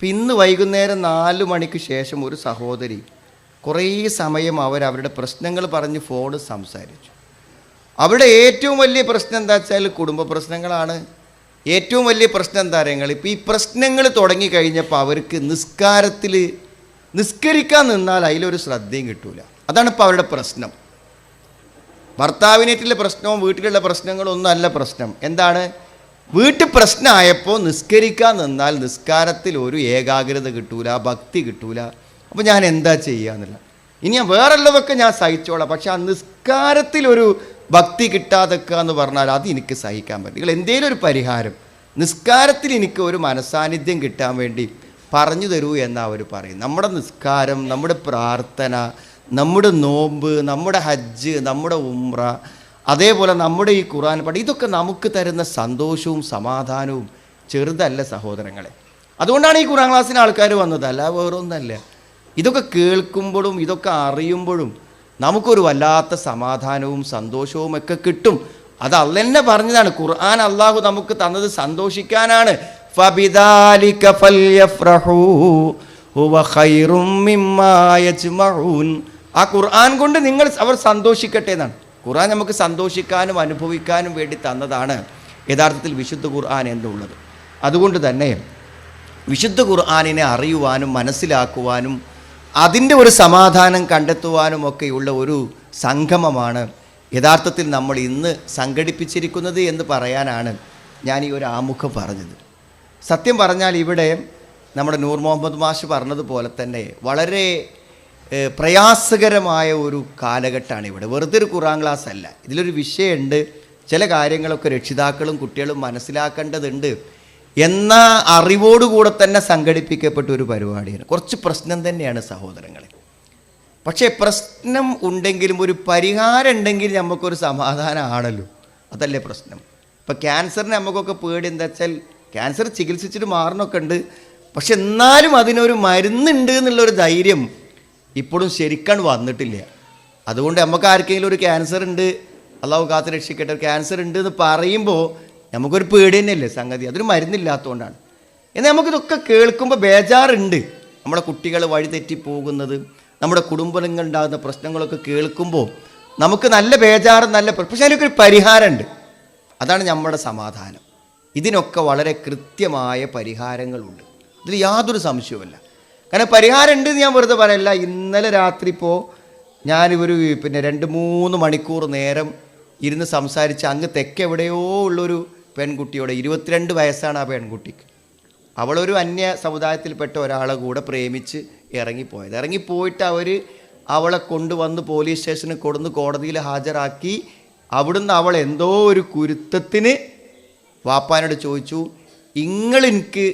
ഇപ്പം ഇന്ന് വൈകുന്നേരം നാല് മണിക്ക് ശേഷം ഒരു സഹോദരി കുറേ സമയം അവർ അവരുടെ പ്രശ്നങ്ങൾ പറഞ്ഞ് ഫോണ് സംസാരിച്ചു. അവരുടെ ഏറ്റവും വലിയ പ്രശ്നം എന്താ വെച്ചാൽ കുടുംബ പ്രശ്നങ്ങളാണ്. ഏറ്റവും വലിയ പ്രശ്നം എന്താ പറയുക ഇപ്പോൾ ഈ പ്രശ്നങ്ങൾ തുടങ്ങിക്കഴിഞ്ഞപ്പോൾ അവർക്ക് നിസ്കാരത്തിൽ നിസ്കരിക്കാൻ നിന്നാൽ അതിലൊരു ശ്രദ്ധയും കിട്ടൂല. അതാണ് ഇപ്പോൾ അവരുടെ പ്രശ്നം. ഭർത്താവിനേറ്റിലെ പ്രശ്നവും വീട്ടിലുള്ള പ്രശ്നങ്ങളും ഒന്നും അല്ല പ്രശ്നം. എന്താണ്? വീട്ടിൽ പ്രശ്നമായപ്പോൾ നിസ്കരിക്കാൻ നിന്നാൽ നിസ്കാരത്തിൽ ഒരു ഏകാഗ്രത കിട്ടൂല ഭക്തി കിട്ടൂല. അപ്പോൾ ഞാൻ എന്താ ചെയ്യുക എന്നുള്ള ഇനി ഞാൻ വേറെയുള്ളതൊക്കെ ഞാൻ സഹിച്ചോളാം. പക്ഷെ ആ നിസ്കാരത്തിലൊരു ഭക്തി കിട്ടാതൊക്കെ എന്ന് പറഞ്ഞാൽ അത് എനിക്ക് സഹിക്കാൻ പറ്റും നിങ്ങൾ എന്തെങ്കിലും ഒരു പരിഹാരം. നിസ്കാരത്തിൽ എനിക്ക് ഒരു മനസാന്നിധ്യം കിട്ടാൻ വേണ്ടി പറഞ്ഞു തരൂ എന്നാ അവർ പറയും. നമ്മുടെ നിസ്കാരം നമ്മുടെ പ്രാർത്ഥന നമ്മുടെ നോമ്പ് നമ്മുടെ ഹജ്ജ് നമ്മുടെ ഉംറ അതേപോലെ നമ്മുടെ ഈ ഖുറാൻ പഠി ഇതൊക്കെ നമുക്ക് തരുന്ന സന്തോഷവും സമാധാനവും ചെറുതല്ല സഹോദരങ്ങളെ. അതുകൊണ്ടാണ് ഈ ഖുറാൻ ക്ലാസ്സിന് ആൾക്കാർ വന്നത്. അല്ല വേറൊന്നല്ല. ഇതൊക്കെ കേൾക്കുമ്പോഴും ഇതൊക്കെ അറിയുമ്പോഴും നമുക്കൊരു വല്ലാത്ത സമാധാനവും സന്തോഷവും ഒക്കെ കിട്ടും. അത് അല്ലെന്നെ പറഞ്ഞതാണ്. ഖുർആൻ അള്ളാഹു നമുക്ക് തന്നത് സന്തോഷിക്കാനാണ്. ആ ഖുർആൻ കൊണ്ട് നിങ്ങൾ അവർ സന്തോഷിക്കട്ടെ എന്നാണ്. ഖുർആൻ നമുക്ക് സന്തോഷിക്കാനും അനുഭവിക്കാനും വേണ്ടി തന്നതാണ് യഥാർത്ഥത്തിൽ വിശുദ്ധ ഖുർആൻ എന്നുള്ളത്. അതുകൊണ്ട് തന്നെ വിശുദ്ധ ഖുർആാനിനെ അറിയുവാനും മനസ്സിലാക്കുവാനും അതിന്റെ ഒരു സമാധാനം കണ്ടെത്തുവാനും ഒക്കെയുള്ള ഒരു സംഗമമാണ് യഥാർത്ഥത്തിൽ നമ്മൾ ഇന്ന് സംഘടിപ്പിച്ചിരിക്കുന്നത് എന്ന് പറയാനാണ് ഞാൻ ഈ ഒരു ആമുഖം പറഞ്ഞത്. സത്യം പറഞ്ഞാൽ ഇവിടെ നമ്മുടെ നൂർ മുഹമ്മദ് മാഷ് പറഞ്ഞതുപോലെ തന്നെ വളരെ പ്രയാസകരമായ ഒരു കാലഘട്ടമാണ് ഇവിടെ. വെറുതെ ഒരു ഖുറാൻ ക്ലാസ് അല്ല. ഇതിലൊരു വിഷയമുണ്ട്. ചില കാര്യങ്ങളൊക്കെ രക്ഷിതാക്കളും കുട്ടികളും മനസ്സിലാക്കേണ്ടതുണ്ട് എന്ന അറിവോടുകൂടെ തന്നെ സംഘടിപ്പിക്കപ്പെട്ട ഒരു പരിപാടിയാണ്. കുറച്ച് പ്രശ്നം തന്നെയാണ് സഹോദരങ്ങളെ. പക്ഷേ പ്രശ്നം ഉണ്ടെങ്കിലും ഒരു പരിഹാരം ഉണ്ടെങ്കിൽ നമുക്കൊരു സമാധാനമാണല്ലോ അതല്ലേ പ്രശ്നം. ഇപ്പം ക്യാൻസറിന് നമുക്കൊക്കെ പേടി എന്താ വെച്ചാൽ ക്യാൻസർ ചികിത്സിച്ചിട്ട് മാറണമൊക്കെ ഉണ്ട്. പക്ഷെ എന്നാലും അതിനൊരു മരുന്നുണ്ട് എന്നുള്ളൊരു ധൈര്യം ഇപ്പോഴും ശരിക്കാണ് വന്നിട്ടില്ല. അതുകൊണ്ട് നമുക്ക് ആർക്കെങ്കിലും ഒരു ക്യാൻസർ ഉണ്ട് അള്ളാഹു കാത്ത് രക്ഷിക്കട്ടെ. ക്യാൻസർ ഉണ്ട് എന്ന് പറയുമ്പോൾ നമുക്കൊരു പേടി തന്നെയല്ലേ സംഗതി? അതൊരു മരുന്നില്ലാത്തതുകൊണ്ടാണ് എന്നാൽ നമുക്കിതൊക്കെ കേൾക്കുമ്പോൾ ബേജാറുണ്ട്. നമ്മുടെ കുട്ടികൾ വഴിതെറ്റി പോകുന്നത് നമ്മുടെ കുടുംബങ്ങൾ ഉണ്ടാകുന്ന പ്രശ്നങ്ങളൊക്കെ കേൾക്കുമ്പോൾ നമുക്ക് നല്ല ബേജാറും നല്ല പക്ഷേ അതിനൊക്കെ പരിഹാരമുണ്ട്. അതാണ് നമ്മുടെ സമാധാനം. ഇതിനൊക്കെ വളരെ കൃത്യമായ പരിഹാരങ്ങളുണ്ട്. ഇതിൽ യാതൊരു സംശയവുമില്ല. കാരണം പരിഹാരം ഉണ്ട് ഞാൻ വെറുതെ പറയല്ല ഇന്നലെ രാത്രി ഇപ്പോൾ ഞാനിവര് പിന്നെ രണ്ട് മൂന്ന് മണിക്കൂർ നേരം ഇരുന്ന് സംസാരിച്ച് അങ്ങ് തെക്കെവിടെയോ ഉള്ളൊരു പെൺകുട്ടിയോട് ഇരുപത്തിരണ്ട് വയസ്സാണ് ആ പെൺകുട്ടിക്ക്. അവളൊരു അന്യ സമുദായത്തിൽപ്പെട്ട ഒരാളെ കൂടെ പ്രേമിച്ച് ഇറങ്ങിപ്പോയത്. ഇറങ്ങിപ്പോയിട്ട് അവർ അവളെ കൊണ്ടുവന്ന് പോലീസ് സ്റ്റേഷനിൽ കൊടുന്ന് കോടതിയിൽ ഹാജരാക്കി അവിടുന്ന് അവൾ എന്തോ ഒരു കുരുത്തത്തിന് വാപ്പാനോട് ചോദിച്ചു നിങ്ങൾ എനിക്ക്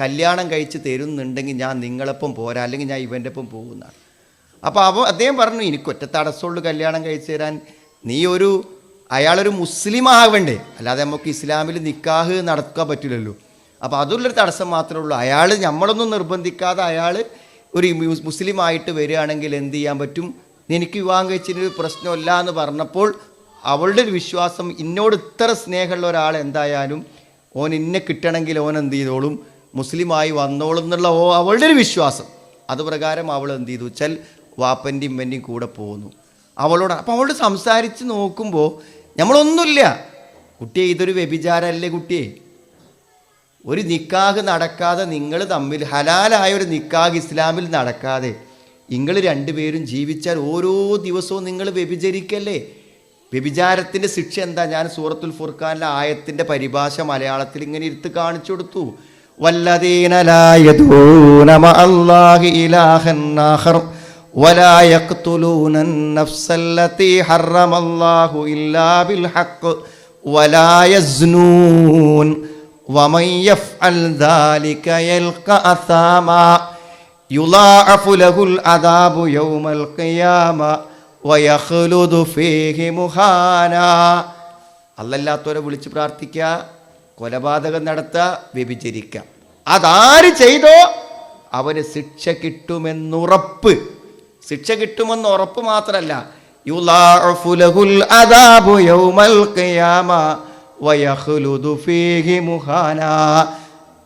കല്യാണം കഴിച്ച് തരുന്നുണ്ടെങ്കിൽ ഞാൻ നിങ്ങളൊപ്പം പോരാ അല്ലെങ്കിൽ ഞാൻ ഇവന്റെ ഒപ്പം പോകുന്നതാണ്. അപ്പോൾ അവ അദ്ദേഹം പറഞ്ഞു എനിക്ക് ഒറ്റ തടസ്സമുള്ളൂ കല്യാണം കഴിച്ചു തരാൻ. നീ ഒരു അയാളൊരു മുസ്ലിം ആവണ്ടേ? അല്ലാതെ നമുക്ക് ഇസ്ലാമിൽ നിക്കാഹ് നടക്കാൻ പറ്റില്ലല്ലോ. അപ്പോൾ അതുള്ളൊരു തടസ്സം മാത്രമേ ഉള്ളൂ. അയാൾ നമ്മളൊന്നും നിർബന്ധിക്കാതെ അയാൾ ഒരു മുസ്ലിം ആയിട്ട് വരികയാണെങ്കിൽ എന്ത് ചെയ്യാൻ പറ്റും? എനിക്ക് വിവാഹം കഴിച്ചതിന് പ്രശ്നമില്ല എന്ന് പറഞ്ഞപ്പോൾ അവളുടെ ഒരു വിശ്വാസം ഇന്നോട് ഇത്ര സ്നേഹമുള്ള ഒരാൾ എന്തായാലും ഓൻ ഇന്നെ കിട്ടണമെങ്കിൽ ഓൻ എന്ത് ചെയ്തോളും? മുസ്ലിമായി വന്നോളും എന്നുള്ള അവളുടെ ഒരു വിശ്വാസം. അത് പ്രകാരം അവൾ എന്ത് ചെയ്തു? വെച്ചാൽ വാപ്പന്റെയും ഇമ്മന്റെയും കൂടെ പോകുന്നു അവളോട് അപ്പോൾ അവളോട് സംസാരിച്ച് നോക്കുമ്പോൾ നമ്മളൊന്നുമില്ല. കുട്ടിയെ ഇതൊരു വ്യഭിചാരമല്ലേ കുട്ടിയെ? ഒരു നിക്കാഹ് നടക്കാതെ നിങ്ങൾ തമ്മിൽ ഹലാലായ ഒരു നിക്കാഹ് ഇസ്ലാമിൽ നടക്കാതെ നിങ്ങൾ രണ്ടുപേരും ജീവിച്ചാൽ ഓരോ ദിവസവും നിങ്ങൾ വ്യഭിചരിക്കല്ലേ? വ്യഭിചാരത്തിന്റെ ശിക്ഷ എന്താ? ഞാൻ സൂറത്തുൽ ഫുർഖാനിലെ ആയത്തിന്റെ പരിഭാഷ മലയാളത്തിൽ ഇങ്ങനെ ഇരുത്ത് കാണിച്ചു കൊടുത്തു. വല്ലദീന ലാ യദൂന മഅല്ലാഹി ഇലാഹൻ ആഖർ ولا يقتلون النفس التي حرم الله إلا بالحق ولا يزنون ومن يفعل ذلك يلقى أثاما يضاعف له العذاب يوم القيامة ويخلد فيه مهانا അല്ലല്ലാത്തവരെ വിളിച്ച് പ്രാർത്ഥിക്കുക കൊലപാതകം നടത്തുക വ്യഭിചരിക്കാം. അതാര് ചെയ്തോ അവന് ശിക്ഷ കിട്ടുമെന്നുറപ്പ്. ശിക്ഷ കിട്ടുമെന്ന് ഉറപ്പ് മാത്രമല്ല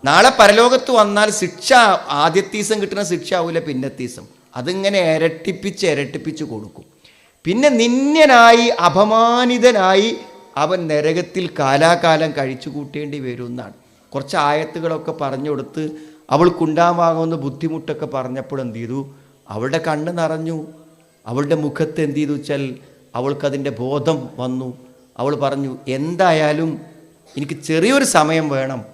നാളെ പരലോകത്ത് വന്നാൽ ശിക്ഷ ആദ്യത്തീസം കിട്ടുന്ന ശിക്ഷ ആവില്ല പിന്നത്തീസം അതിങ്ങനെ ഇരട്ടിപ്പിച്ച് ഇരട്ടിപ്പിച്ച് കൊടുക്കും. പിന്നെ നിന്യനായി അപമാനിതനായി അവൻ നരകത്തിൽ കാലാകാലം കഴിച്ചു കൂട്ടേണ്ടി വരും എന്നാണ് കുറച്ച് ആയത്തുകളൊക്കെ പറഞ്ഞു കൊടുത്ത് അവൾക്കുണ്ടാവാകുന്ന ബുദ്ധിമുട്ടൊക്കെ പറഞ്ഞപ്പോൾ എന്ത് ചെയ്തു? അവളുടെ കണ്ണ് നിറഞ്ഞു. അവളുടെ മുഖത്ത് എന്ത് ചെയ്തു വെച്ചാൽ അവൾക്കതിന്റെ ബോധം വന്നു. അവൾ പറഞ്ഞു എന്തായാലും എനിക്ക് ചെറിയൊരു സമയം വേണം.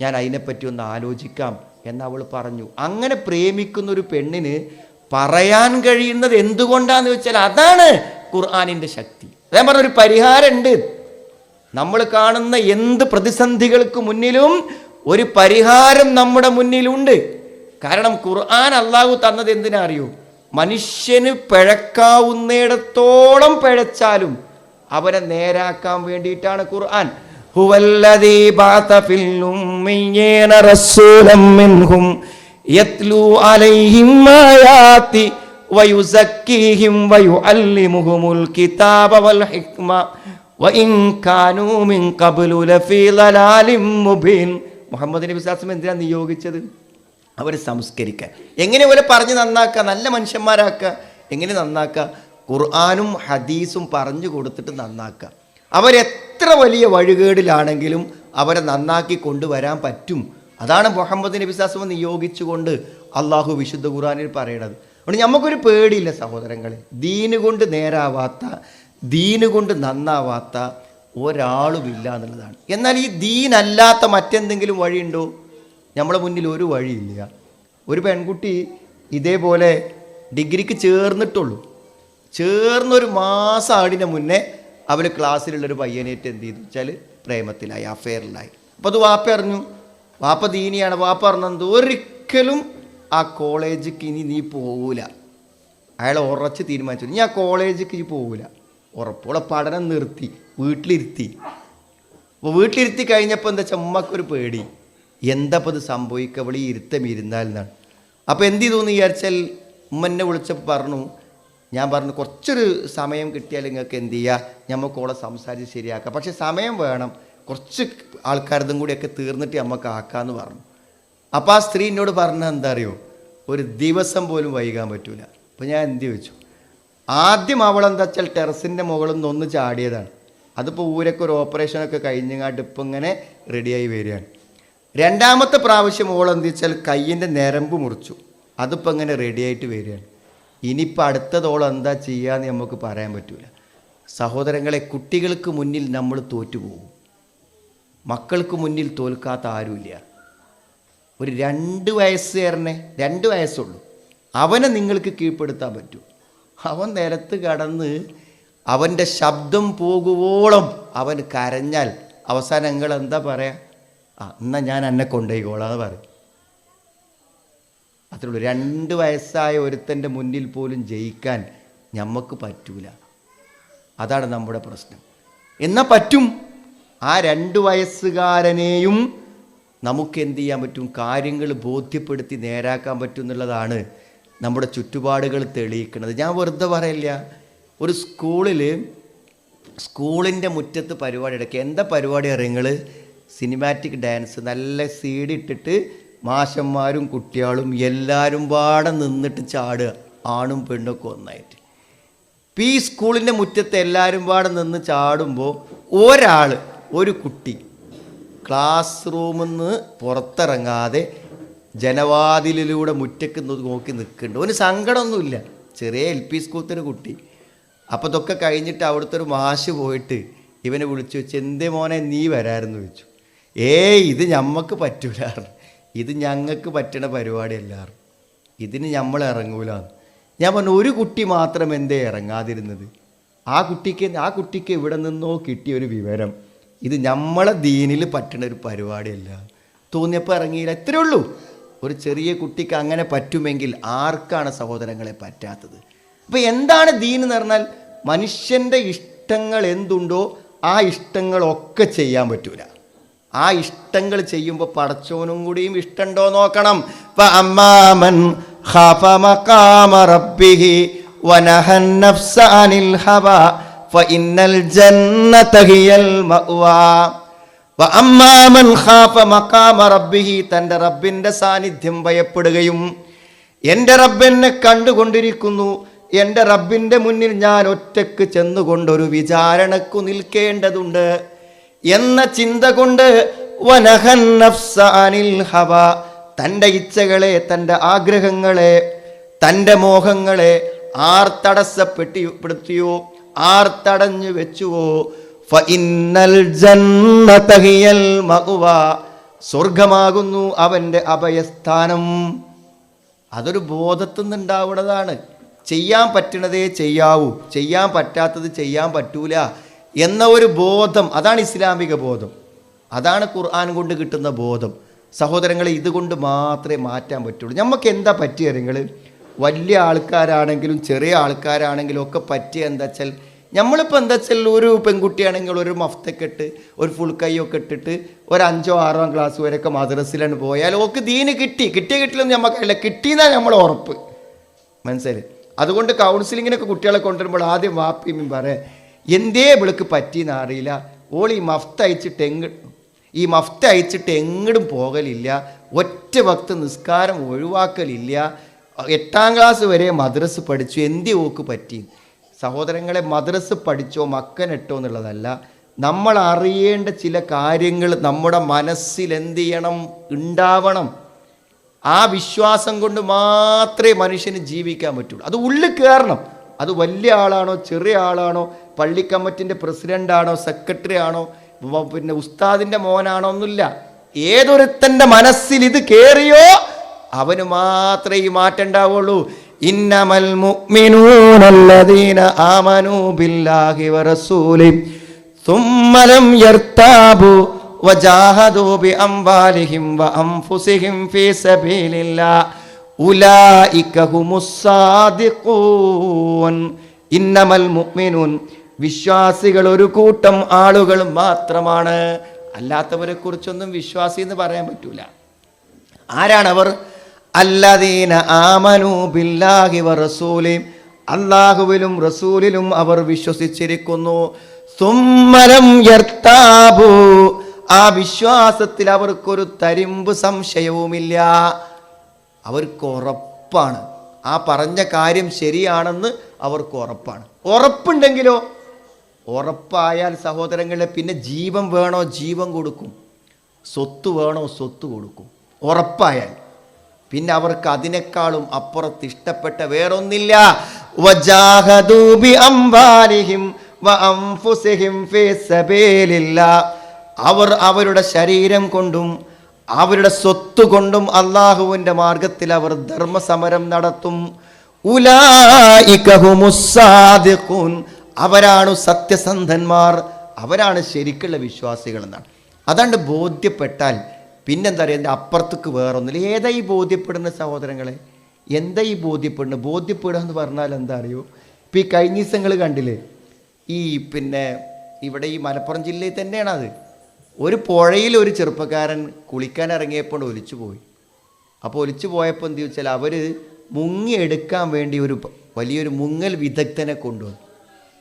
ഞാൻ അതിനെപ്പറ്റി ഒന്ന് ആലോചിക്കാം എന്ന് അവൾ പറഞ്ഞു. അങ്ങനെ പ്രേമിക്കുന്ന ഒരു പെണ്ണിന് പറയാൻ കഴിയുന്നത് എന്തുകൊണ്ടാന്ന് വെച്ചാൽ അതാണ് ഖുർആാനിന്റെ ശക്തി. അതേ പറഞ്ഞ ഒരു പരിഹാരമുണ്ട്. നമ്മൾ കാണുന്ന എന്ത് പ്രതിസന്ധികൾക്ക് മുന്നിലും ഒരു പരിഹാരം നമ്മുടെ മുന്നിലുണ്ട്. കാരണം ഖുർആൻ അള്ളാഹു തന്നത് എന്തിനാ അറിയോ? മനുഷ്യന് പിഴക്കാവുന്നിടത്തോളം പിഴച്ചാലും അവനെ നേരാക്കാൻ വേണ്ടിയിട്ടാണ് ഖുർആൻ. ഹുവല്ലദീ ബാത ഫിൽ റസൂലം കിതാബ വൽ ഹിക്മ. മുഹമ്മദ് നബി സാസം എന്തിനാ നിയോഗിച്ചത്? അവരെ സംസ്കരിക്കാൻ. എങ്ങനെ പോലെ പറഞ്ഞ് നന്നാക്കുക? നല്ല മനുഷ്യന്മാരാക്കുക. എങ്ങനെ നന്നാക്കുക? ഖുർആാനും ഹദീസും പറഞ്ഞു കൊടുത്തിട്ട് നന്നാക്കുക. അവരെത്ര വലിയ വഴികേടിലാണെങ്കിലും അവരെ നന്നാക്കി കൊണ്ടുവരാൻ പറ്റും. അതാണ് മുഹമ്മദ് നബി സാസ്മ നിയോഗിച്ചുകൊണ്ട് അള്ളാഹു വിശുദ്ധ ഖുർആാനിൽ പറയണത്. അതുകൊണ്ട് നമുക്കൊരു പേടിയില്ല സഹോദരങ്ങളെ. ദീന് കൊണ്ട് നേരാവാത്ത ദീന് കൊണ്ട് നന്നാവാത്ത ഒരാളുമില്ല എന്നുള്ളതാണ്. എന്നാൽ ഈ ദീനല്ലാത്ത മറ്റെന്തെങ്കിലും വഴിയുണ്ടോ? നമ്മളെ മുന്നിൽ ഒരു വഴിയില്ല. ഒരു പെൺകുട്ടി ഇതേപോലെ ഡിഗ്രിക്ക് ചേർന്നിട്ടുള്ളൂ. ചേർന്നൊരു മാസം ആടിന് മുന്നേ അവർ ക്ലാസ്സിലുള്ളൊരു പയ്യനേറ്റ് എന്ത് ചെയ്തു? വെച്ചാൽ പ്രേമത്തിലായി അഫെയറിലായി. അപ്പോൾ അത് വാപ്പ അറിഞ്ഞു. വാപ്പ ദീനിയാണ്. വാപ്പ അറിഞ്ഞത് ഒരിക്കലും ആ കോളേജിക്ക് ഇനി നീ പോവില്ല അയാൾ ഉറച്ച് തീരുമാനിച്ചു. ഇനി ആ കോളേജിക്ക് ഇനി പോകൂല ഉറപ്പോളെ പഠനം നിർത്തി വീട്ടിലിരുത്തി. അപ്പോൾ വീട്ടിലിരുത്തി കഴിഞ്ഞപ്പോൾ എന്താ വെച്ചാൽ ഉമ്മക്കൊരു പേടി. എന്താ ഇപ്പോൾ ഇത് സംഭവിക്കുക ഇരുത്തം ഇരുന്നാൽ എന്നാണ്. അപ്പോൾ എന്ത് ചെയ്തു എന്ന് വിചാരിച്ചാൽ ഉമ്മനെ വിളിച്ചപ്പോൾ പറഞ്ഞു ഞാൻ പറഞ്ഞു കുറച്ചൊരു സമയം കിട്ടിയാൽ നിങ്ങൾക്ക് എന്ത് ചെയ്യുക നമുക്ക് ഓളെ സംസാരിച്ച് ശരിയാക്കാം. പക്ഷേ സമയം വേണം. കുറച്ച് ആൾക്കാരതും കൂടിയൊക്കെ തീർന്നിട്ട് നമുക്ക് ആക്കാമെന്ന് പറഞ്ഞു. അപ്പോൾ ആ സ്ത്രീ എന്നോട് പറഞ്ഞാൽ എന്താ അറിയോ? ഒരു ദിവസം പോലും വൈകാൻ പറ്റൂല. അപ്പോൾ ഞാൻ എന്ത് ചോദിച്ചു? ആദ്യം അവൾ എന്താ വെച്ചാൽ ടെറസിന്റെ മുകളിൽ നിന്ന് ഒന്ന് ചാടിയതാണ്. അതിപ്പോൾ ഊരൊക്കെ ഒരു ഓപ്പറേഷനൊക്കെ കഴിഞ്ഞങ്ങാട്ട് ഇപ്പം ഇങ്ങനെ റെഡിയായി വരികയാണ്. രണ്ടാമത്തെ പ്രാവശ്യം ഓൾ എന്ത് വെച്ചാൽ കയ്യിന്റെ ഞരമ്പ് മുറിച്ചു. അതിപ്പോൾ ഇങ്ങനെ റെഡിയായിട്ട് വരികയാണ്. ഇനിയിപ്പോൾ അടുത്തതോളം എന്താ ചെയ്യാന്ന് നമുക്ക് പറയാൻ പറ്റൂല. സഹോദരങ്ങളെ കുട്ടികൾക്ക് മുന്നിൽ നമ്മൾ തോറ്റുപോകും. മക്കൾക്ക് മുന്നിൽ തോൽക്കാത്ത ആരുമില്ല. ഒരു രണ്ട് വയസ്സുകാരനെ രണ്ട് വയസ്സുള്ളൂ. അവനെ നിങ്ങൾക്ക് കീഴ്പ്പെടുത്താൻ പറ്റൂ. അവൻ നിലത്ത് കടന്ന് അവന്റെ ശബ്ദം പോകുവോളം അവൻ കരഞ്ഞാൽ അവസാനം നിങ്ങൾ എന്താ പറയാ? ആ എന്നാ ഞാൻ എന്നെ കൊണ്ടുപോയിക്കോളാന്ന് പറയും. അത്രേ ഉള്ളൂ. രണ്ട് വയസ്സായ ഒരുത്തന്റെ മുന്നിൽ പോലും ജയിക്കാൻ നമുക്ക് പറ്റൂല. അതാണ് നമ്മുടെ പ്രശ്നം. എന്നാൽ പറ്റും? ആ രണ്ട് വയസ്സുകാരനെയും നമുക്ക് എന്ത് ചെയ്യാൻ പറ്റും? കാര്യങ്ങൾ ബോധ്യപ്പെടുത്തി നേരാക്കാൻ പറ്റും എന്നുള്ളതാണ് നമ്മുടെ ചുറ്റുപാടുകൾ തെളിയിക്കുന്നത്. ഞാൻ വെറുതെ പറയില്ല. ഒരു സ്കൂളിൽ സ്കൂളിന്റെ മുറ്റത്ത് പരിപാടി എടുക്കുക എന്താ പരിപാടി അറിയങ്ങൾ സിനിമാറ്റിക് ഡാൻസ് നല്ല സീഡ് ഇട്ടിട്ട് മാഷന്മാരും കുട്ടികളും എല്ലാവരും പാടെ നിന്നിട്ട് ചാടുക. ആണും പെണ്ണൊക്കെ ഒന്നായിട്ട്. ഈ സ്കൂളിന്റെ മുറ്റത്ത് എല്ലാവരും പാടെ നിന്ന് ചാടുമ്പോൾ ഒരാൾ ഒരു കുട്ടി ക്ലാസ് റൂമിൽ നിന്ന് പുറത്തിറങ്ങാതെ ജനവാതിലിലൂടെ മുറ്റക്ക് നോക്കി നിൽക്കുന്നുണ്ട്. ഒരു സങ്കടമൊന്നുമില്ല. ചെറിയ എൽ പി സ്കൂളത്തിന് കുട്ടി. അപ്പോൾ ഇതൊക്കെ കഴിഞ്ഞിട്ട് അവിടുത്തെ ഒരു മാഷ് പോയിട്ട് ഇവനെ വിളിച്ചു വെച്ച് എന്തേ മോനെ നീ വരാമെന്ന് ചോദിച്ചു. ഏയ് ഇത് ഞമ്മക്ക് പറ്റൂല. ഇത് ഞങ്ങൾക്ക് പറ്റണ പരിപാടിയല്ല. ഇതിന് നമ്മൾ ഇറങ്ങൂല. ഞാൻ പറഞ്ഞു ഒരു കുട്ടി മാത്രം എന്തേ ഇറങ്ങാതിരുന്നത്? ആ കുട്ടിക്ക് ആ കുട്ടിക്ക് ഇവിടെ നിന്നോ കിട്ടിയ ഒരു വിവരം. ഇത് നമ്മളെ ദീനിൽ പറ്റണ ഒരു പരിപാടിയല്ല. തോന്നിയപ്പോൾ ഇറങ്ങിയില്ല. ഇത്രയേ ഉള്ളൂ. ഒരു ചെറിയ കുട്ടിക്ക് അങ്ങനെ പറ്റുമെങ്കിൽ ആർക്കാണ് സഹോദരങ്ങളെ പറ്റാത്തത്? അപ്പോൾ എന്താണ് ദീൻ എന്ന് പറഞ്ഞാൽ മനുഷ്യന്റെ ഇഷ്ടങ്ങൾ എന്തുണ്ടോ ആ ഇഷ്ടങ്ങളൊക്കെ ചെയ്യാൻ പറ്റൂല. ആ ഇഷ്ടങ്ങൾ ചെയ്യുമ്പോൾ പടച്ചോനും കൂടിയും ഇഷ്ടമുണ്ടോ നോക്കണം. ഹവ വ അമ്മാമൻ ഖാഫ മഖാമ റബ്ബിഹി തന്റെ റബ്ബിന്റെ സാന്നിധ്യം ഭയപ്പെടുകയും എന്റെ റബ്ബെന്നെ കണ്ടുകൊണ്ടിരിക്കുന്നു. എന്റെ റബ്ബിന്റെ മുന്നിൽ ഞാൻ ഒറ്റയ്ക്ക് ചെന്നുകൊണ്ടൊരു വിചാരണക്കു നിൽക്കേണ്ടതുണ്ട്. എന്ന ചിന്ത കൊണ്ട് വനഹൻ അനിൽ ഹവ തന്റെ ഇച്ഛകളെ തന്റെ ആഗ്രഹങ്ങളെ തന്റെ മോഹങ്ങളെ ആർ തടസ്സപ്പെട്ടിപ്പെടുത്തിയോ ആർ തടഞ്ഞു വെച്ചുവോ സ്വർഗമാകുന്നു അവന്റെ അഭയസ്ഥാനം. അതൊരു ബോധത്തു നിന്നുണ്ടാവുന്നതാണ് ചെയ്യാൻ പറ്റണതേ ചെയ്യാവൂ. ചെയ്യാൻ പറ്റാത്തത് ചെയ്യാൻ പറ്റൂല എന്ന ഒരു ബോധം. അതാണ് ഇസ്ലാമിക ബോധം. അതാണ് ഖുർആൻ കൊണ്ട് കിട്ടുന്ന ബോധം. സഹോദരങ്ങളെ ഇതുകൊണ്ട് മാത്രമേ മാറ്റാൻ പറ്റുള്ളൂ. നമുക്ക് എന്താ പറ്റിയ നിങ്ങൾ വലിയ ആൾക്കാരാണെങ്കിലും ചെറിയ ആൾക്കാരാണെങ്കിലും ഒക്കെ പറ്റിയ എന്താ വെച്ചാൽ നമ്മളിപ്പോൾ എന്താ വെച്ചാൽ ഒരു പെൺകുട്ടിയാണെങ്കിൽ ഒരു മഫ്തൊക്കെ ഇട്ട് ഒരു ഫുൾ കൈയൊക്കെ ഇട്ടിട്ട് ഒരു അഞ്ചോ ആറോ ക്ലാസ് വരെയൊക്കെ മദ്രസിലാണ് പോയാൽ ഓക്ക് ദീന് കിട്ടി. കിട്ടിയ കിട്ടില്ലെന്ന് നമുക്കറിയില്ല കിട്ടിയെന്നാണ് നമ്മൾ ഉറപ്പ്. മനസ്സിലായി അതുകൊണ്ട് കൗൺസിലിങ്ങിനൊക്കെ കുട്ടികളെ കൊണ്ടുവരുമ്പോൾ ആദ്യം വാപ്പിയും പറയാം എന്തേ ഇവൾക്ക് പറ്റിയെന്ന് അറിയില്ല. ഓൾ ഈ മഫ്ത അയച്ചിട്ട് എങ്ങ ഈ മഫ്ത അയച്ചിട്ട് എങ്ങടും പോകലില്ല. ഒറ്റ ഭക്ത നിസ്കാരം ഒഴിവാക്കലില്ല. എട്ടാം ക്ലാസ് വരെ മദ്രസ് പഠിച്ചു. എന്തേ ഓക്ക് പറ്റി സഹോദരങ്ങളെ മദ്രസ് പഠിച്ചോ മക്കനിട്ടോ എന്നുള്ളതല്ല നമ്മൾ അറിയേണ്ട ചില കാര്യങ്ങൾ നമ്മുടെ മനസ്സിൽ എന്ത് ചെയ്യണം ഉണ്ടാവണം. ആ വിശ്വാസം കൊണ്ട് മാത്രമേ മനുഷ്യന് ജീവിക്കാൻ പറ്റുള്ളൂ. അത് ഉള്ളിൽ കയറണം. അത് വലിയ ആളാണോ ചെറിയ ആളാണോ പള്ളി കമ്മിറ്റിന്റെ പ്രസിഡന്റാണോ സെക്രട്ടറി ആണോ പിന്നെ ഉസ്താദിന്റെ മോനാണോ ഒന്നുമില്ല. ഏതൊരുത്തന്റെ മനസ്സിൽ ഇത് കയറിയോ അവന് മാത്രമേ ഈ മാറ്റം ഉണ്ടാവുള്ളൂ. ഇന്നമൽ മുഅ്മിനൂനല്ലദീന ആമനൂ ബില്ലാഹി വറസൂലി ثم لم يرتابوا وجاهدوا بأموالهم وأنفسهم في سبيل الله أولئك هم الصادقون إنما المؤمنون വിശ്വാസികൾ ഒരു കൂട്ടം ആളുകൾ മാത്രമാണ് അല്ലാത്തവരെ കുറിച്ചൊന്നും വിശ്വാസി എന്ന് പറയാൻ പറ്റൂല ആരാണവർ അല്ലദീന ആമനു ബില്ലാഹി വറസൂലിം അള്ളാഹുവിലും റസൂലിലും അവർ വിശ്വസിച്ചിരിക്കുന്നു. സുമ്മലം യർത്താബു ആ വിശ്വാസത്തിൽ അവർക്കൊരു തരിമ്പ് സംശയവുമില്ല. അവർക്ക് ഉറപ്പാണ്. ആ പറഞ്ഞ കാര്യം ശരിയാണെന്ന് അവർക്ക് ഉറപ്പാണ്. ഉറപ്പുണ്ടെങ്കിലോ? ഉറപ്പായാൽ സഹോദരങ്ങളെ പിന്നെ ജീവൻ വേണോ? ജീവൻ കൊടുക്കും. സ്വത്ത് വേണോ? സ്വത്ത് കൊടുക്കും. ഉറപ്പായാൽ. പിന്നെ അവർക്ക് അതിനേക്കാളും അപ്പുറത്ത് ഇഷ്ടപ്പെട്ട വേറൊന്നില്ല. അവർ അവരുടെ ശരീരം കൊണ്ടും അവരുടെ സ്വത്ത് കൊണ്ടും അള്ളാഹുവിന്റെ മാർഗത്തിൽ അവർ ധർമ്മസമരം നടത്തും. അവരാണ് സത്യസന്ധന്മാർ അവരാണ് ശരിക്കുള്ള വിശ്വാസികൾ എന്നാണ് അതാണ്ട് ബോധ്യപ്പെട്ടാൽ പിന്നെന്താ പറയുക എന്റെ അപ്പുറത്തേക്ക് വേറൊന്നുമില്ല. ഏതാ ഈ ബോധ്യപ്പെടുന്ന സഹോദരങ്ങളെ? എന്താ ഈ ബോധ്യപ്പെടുന്നത്? ബോധ്യപ്പെടുക എന്ന് പറഞ്ഞാൽ എന്താ അറിയോ? ഇപ്പം ഈ കഴിഞ്ഞ ദിവസങ്ങൾ കണ്ടില്ലേ? ഈ പിന്നെ ഇവിടെ ഈ മലപ്പുറം ജില്ലയിൽ തന്നെയാണ് അത് ഒരു പുഴയിൽ ഒരു ചെറുപ്പക്കാരൻ കുളിക്കാൻ ഇറങ്ങിയപ്പോൾ ഒലിച്ചു പോയി. അപ്പോൾ ഒലിച്ചു പോയപ്പോൾ എന്ത് ചോദിച്ചാൽ അവർ മുങ്ങിയെടുക്കാൻ വേണ്ടി ഒരു വലിയൊരു മുങ്ങൽ വിദഗ്ധനെ കൊണ്ടുവന്നു.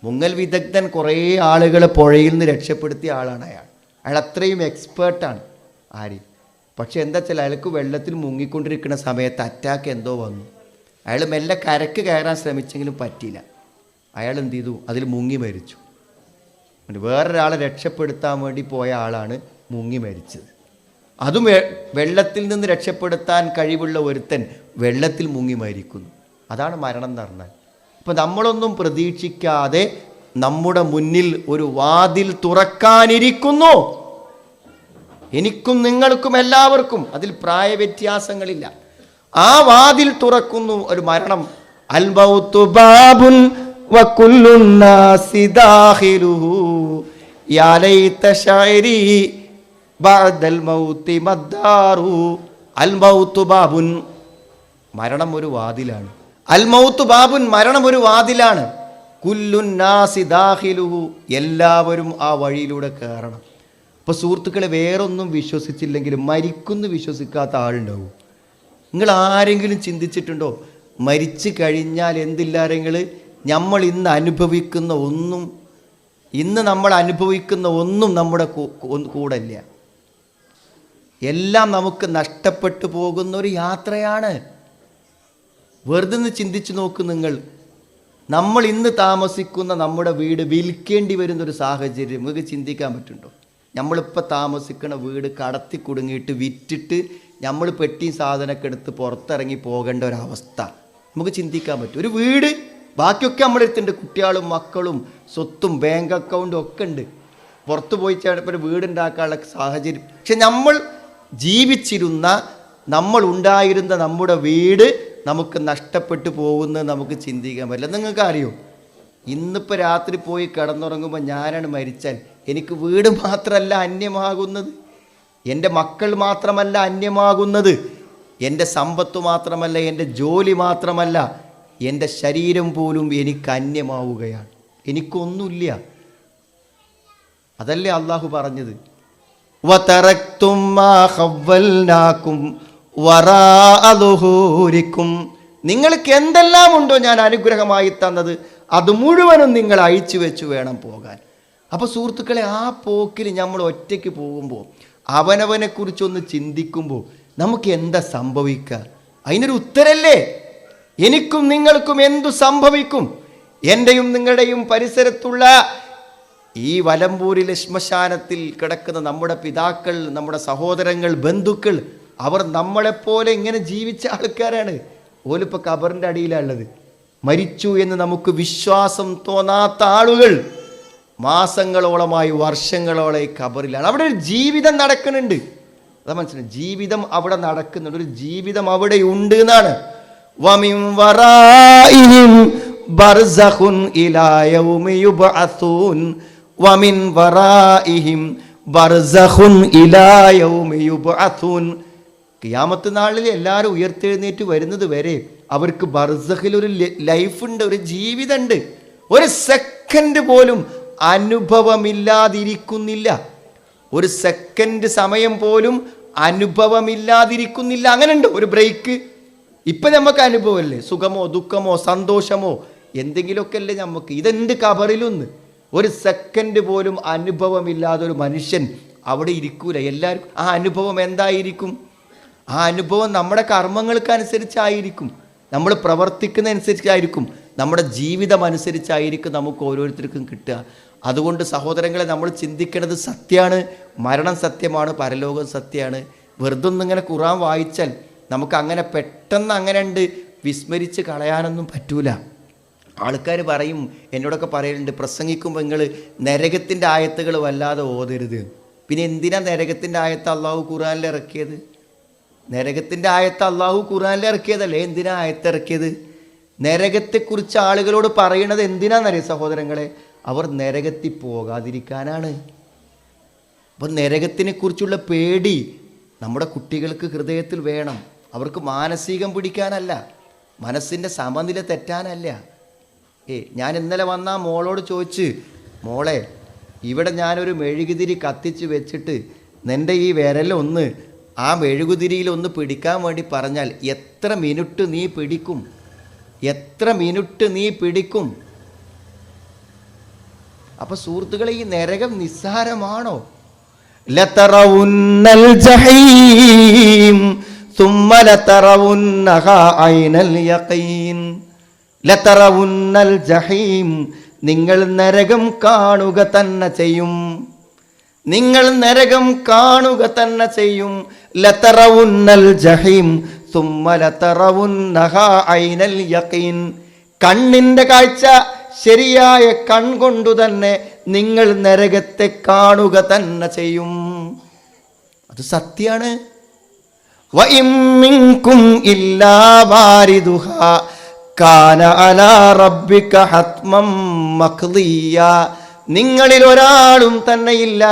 മുങ്ങൽ വിദഗ്ധൻ കുറേ ആളുകളെ പുഴയിൽ നിന്ന് രക്ഷപ്പെടുത്തിയ ആളാണ് അയാൾ. അയാൾ അത്രയും എക്സ്പേർട്ടാണ് ആര്? പക്ഷെ എന്താ വെച്ചാൽ അയാൾക്ക് വെള്ളത്തിൽ മുങ്ങിക്കൊണ്ടിരിക്കുന്ന സമയത്ത് അറ്റാക്ക് എന്തോ വന്നു. അയാൾ മെല്ലെ കരക്ക് കയറാൻ ശ്രമിച്ചെങ്കിലും പറ്റിയില്ല. അയാൾ എന്ത് ചെയ്തു? അതിൽ മുങ്ങി മരിച്ചു. വേറൊരാളെ രക്ഷപ്പെടുത്താൻ വേണ്ടി പോയ ആളാണ് മുങ്ങി മരിച്ചത്. അതും വെള്ളത്തിൽ നിന്ന് രക്ഷപ്പെടുത്താൻ കഴിവുള്ള ഒരുത്തൻ വെള്ളത്തിൽ മുങ്ങി മരിക്കുന്നു. അതാണ് മരണം എന്ന് പറഞ്ഞാൽ. ഇപ്പം നമ്മളൊന്നും പ്രതീക്ഷിക്കാതെ നമ്മുടെ മുന്നിൽ ഒരു വാതിൽ തുറക്കാനിരിക്കുന്നു. എനിക്കും നിങ്ങൾക്കും എല്ലാവർക്കും അതിൽ പ്രായ വ്യത്യാസങ്ങളില്ല ആ വാതിൽ തുറക്കുന്നു ഒരു മരണം. ബാബുൻ മരണം ഒരു വാതിലാണ്. അൽമൗത്ത് ബാബുൻ മരണം ഒരു വാതിലാണ്. കുല്ലുന്നാസിദാഹിലുഹു നാസി എല്ലാവരും ആ വഴിയിലൂടെ കയറണം. അപ്പോൾ സുഹൃത്തുക്കളെ വേറൊന്നും വിശ്വസിച്ചില്ലെങ്കിലും മരിക്കുന്ന വിശ്വസിക്കാത്ത ആളുണ്ടാവും. നിങ്ങൾ ആരെങ്കിലും ചിന്തിച്ചിട്ടുണ്ടോ? മരിച്ചു കഴിഞ്ഞാൽ എന്തില്ലാരെങ്കിൽ നമ്മൾ ഇന്ന് അനുഭവിക്കുന്ന ഒന്നും ഇന്ന് നമ്മൾ അനുഭവിക്കുന്ന ഒന്നും നമ്മുടെ കൂടല്ല. എല്ലാം നമുക്ക് നഷ്ടപ്പെട്ടു പോകുന്ന ഒരു യാത്രയാണ്. വെറുതെ നിന്ന് ചിന്തിച്ചു നോക്ക് നിങ്ങൾ. നമ്മൾ ഇന്ന് താമസിക്കുന്ന നമ്മുടെ വീട് വിൽക്കേണ്ടി വരുന്ന ഒരു സാഹചര്യം. നിങ്ങൾക്ക് ചിന്തിക്കാൻ പറ്റുന്നുണ്ടോ? നമ്മളിപ്പോൾ താമസിക്കുന്ന വീട് കടത്തി കുടുങ്ങിയിട്ട് വിറ്റിട്ട് നമ്മൾ പെട്ടിയും സാധനമൊക്കെ എടുത്ത് പുറത്തിറങ്ങി പോകേണ്ട ഒരവസ്ഥ. നമുക്ക് ചിന്തിക്കാൻ പറ്റും. ഒരു വീട് ബാക്കിയൊക്കെ നമ്മുടെ അടുത്തുണ്ട്. കുട്ടികളും മക്കളും സ്വത്തും ബാങ്ക് അക്കൗണ്ടും ഒക്കെ ഉണ്ട്. പുറത്തു പോയി ചേട്ടപ്പോൾ ഒരു വീടുണ്ടാക്കാനുള്ള സാഹചര്യം. പക്ഷെ നമ്മൾ ജീവിച്ചിരുന്ന നമ്മൾ ഉണ്ടായിരുന്ന നമ്മുടെ വീട് നമുക്ക് നഷ്ടപ്പെട്ടു പോകുന്നത് നമുക്ക് ചിന്തിക്കാൻ പറ്റില്ല. നിങ്ങൾക്ക് അറിയോ ഇന്നിപ്പോൾ രാത്രി പോയി കിടന്നുറങ്ങുമ്പോൾ ഞാനാണ് മരിച്ചാൽ എനിക്ക് വീട് മാത്രമല്ല അന്യമാകുന്നത്. എന്റെ മക്കൾ മാത്രമല്ല അന്യമാകുന്നത്. എന്റെ സമ്പത്ത് മാത്രമല്ല എന്റെ ജോലി മാത്രമല്ല എന്റെ ശരീരം പോലും എനിക്ക് അന്യമാവുകയാണ്. എനിക്കൊന്നുമില്ല. അതല്ലേ അള്ളാഹു പറഞ്ഞത്. നിങ്ങൾക്ക് എന്തെല്ലാം ഉണ്ടോ ഞാൻ അനുഗ്രഹമായി തന്നത്? അത് മുഴുവനും നിങ്ങൾ അഴിച്ചു വെച്ചു വേണം പോകാൻ. അപ്പോൾ സുഹൃത്തുക്കളെ ആ പോക്കിൽ നമ്മൾ ഒറ്റയ്ക്ക് പോകുമ്പോൾ അവനവനെ കുറിച്ചൊന്ന് ചിന്തിക്കുമ്പോൾ നമുക്ക് എന്താ സംഭവിക്കുക അതിനൊരു ഉത്തരല്ലേ? എനിക്കും നിങ്ങൾക്കും എന്തു സംഭവിക്കും? എന്റെയും നിങ്ങളുടെയും പരിസരത്തുള്ള ഈ വലമ്പൂരിലെ ശ്മശാനത്തിൽ കിടക്കുന്ന നമ്മുടെ പിതാക്കൾ നമ്മുടെ സഹോദരങ്ങൾ ബന്ധുക്കൾ അവർ നമ്മളെപ്പോലെ ഇങ്ങനെ ജീവിച്ച ആൾക്കാരാണ്. ഓലിപ്പോൾ കബറിന്റെ അടിയിലാണുള്ളത് മരിച്ചു എന്ന് നമുക്ക് വിശ്വാസം തോന്നാത്ത ആളുകൾ. മാസങ്ങളോളമായി വർഷങ്ങളോളം ഈ കബറിലാണ് അവിടെ ഒരു ജീവിതം നടക്കുന്നുണ്ട്. അതാ മനസ്സിലായി. ജീവിതം അവിടെ നടക്കുന്നുണ്ട്. ഒരു ജീവിതം അവിടെ ഉണ്ട് എന്നാണ് കിയാമത്ത് നാളിൽ എല്ലാവരും ഉയർത്തെഴുന്നേറ്റ് വരുന്നത് വരെ അവർക്ക് ബർസഖിൽ ഒരു ലൈഫ് ഉണ്ട് ഒരു ജീവിതമുണ്ട് ഒരു സെക്കൻഡ് പോലും അനുഭവമില്ലാതിരിക്കുന്നില്ല. ഒരു സെക്കൻഡ് സമയം പോലും അനുഭവമില്ലാതിരിക്കുന്നില്ല. അങ്ങനെ ഒരു ബ്രേക്ക് ഇപ്പം നമുക്ക് അനുഭവമല്ലേ? സുഖമോ ദുഃഖമോ സന്തോഷമോ? എന്തെങ്കിലുമൊക്കെ അല്ലേ നമുക്ക്? ഇതെന്ത് കബറിലൊന്ന്? ഒരു സെക്കൻഡ് പോലും അനുഭവമില്ലാതെ ഒരു മനുഷ്യൻ അവിടെ ഇരിക്കൂല. എല്ലാവർക്കും ആ അനുഭവം എന്തായിരിക്കും? ആ അനുഭവം നമ്മുടെ കർമ്മങ്ങൾക്ക് അനുസരിച്ചായിരിക്കും നമ്മൾ പ്രവർത്തിക്കുന്നതനുസരിച്ചായിരിക്കും. നമ്മുടെ ജീവിതം അനുസരിച്ചായിരിക്കും നമുക്ക് ഓരോരുത്തർക്കും കിട്ടുക. അതുകൊണ്ട് സഹോദരങ്ങളെ നമ്മൾ ചിന്തിക്കേണ്ടത് സത്യമാണ്. മരണം സത്യമാണ് പരലോകം സത്യമാണ്. വെറുതെ ഇങ്ങനെ ഖുറാൻ വായിച്ചാൽ നമുക്ക് അങ്ങനെ പെട്ടെന്ന് അങ്ങനെ ഉണ്ട് വിസ്മരിച്ച് കളയാനൊന്നും പറ്റൂല. ആൾക്കാർ പറയും എന്നോടൊക്കെ പറയലുണ്ട് പ്രസംഗിക്കുമ്പോൾ നിങ്ങൾ നരകത്തിന്റെ ആയത്തുകൾ വല്ലാതെ ഓതരുത്. പിന്നെ എന്തിനാ നരകത്തിന്റെ ആയത്ത് അള്ളാഹു ഖുറാനിൽ ഇറക്കിയത്? നരകത്തിന്റെ ആയത്ത് അള്ളാഹു ഖുറാനിൽ ഇറക്കിയതല്ലേ? എന്തിനാ ആയത്ത് ഇറക്കിയത്? നരകത്തെക്കുറിച്ച് ആളുകളോട് പറയണത് എന്തിനാണെന്നറിയാം സഹോദരങ്ങളെ? അവർ നരകത്തിൽ പോകാതിരിക്കാനാണ്. അപ്പം നരകത്തിനെ കുറിച്ചുള്ള പേടി നമ്മുടെ കുട്ടികൾക്ക് ഹൃദയത്തിൽ വേണം. അവർക്ക് മാനസികം പിടിക്കാനല്ല മനസ്സിന്റെ സമനില തെറ്റാനല്ല. ഏ ഞാൻ ഇന്നലെ വന്ന മോളോട് ചോദിച്ച് മോളെ ഇവിടെ ഞാനൊരു മെഴുകുതിരി കത്തിച്ച് വെച്ചിട്ട് നിന്റെ ഈ വിരലൊന്ന് ആ മെഴുകുതിരിയിൽ ഒന്ന് പിടിക്കാൻ വേണ്ടി പറഞ്ഞാൽ എത്ര മിനിറ്റ് നീ പിടിക്കും? എത്ര മിനിറ്റ് നീ പിടിക്കും? അപ്പൊ സുഹൃത്തുക്കളെ ഈ നരകം നിസ്സാരമാണോ ലതറവുന്നൽ ജഹീം ثم لترونها عين اليقين ലതറവുന്നൽ ജഹീം നിങ്ങൾ നരകം കാണുക തന്നെ ചെയ്യും നിങ്ങൾ നരകം കാണുക തന്നെ ചെയ്യും ലതറവുന്നൽ ജഹീം ثم لترونها عين اليقين കണ്ണിന്റെ കാഴ്ച ശരിയായ കൺകൊണ്ടു തന്നെ നിങ്ങൾ നരകത്തെ കാണുക തന്നെ ചെയ്യും അത് സത്യാണ് وَإِن مِّنكُمْ إِلَّا وَارِدُهَا كَانَ عَلَى رَبِّكَ حَتْمًا مَّقْضِيًّا നിങ്ങളിൽ ഒരാളും തന്നെയില്ല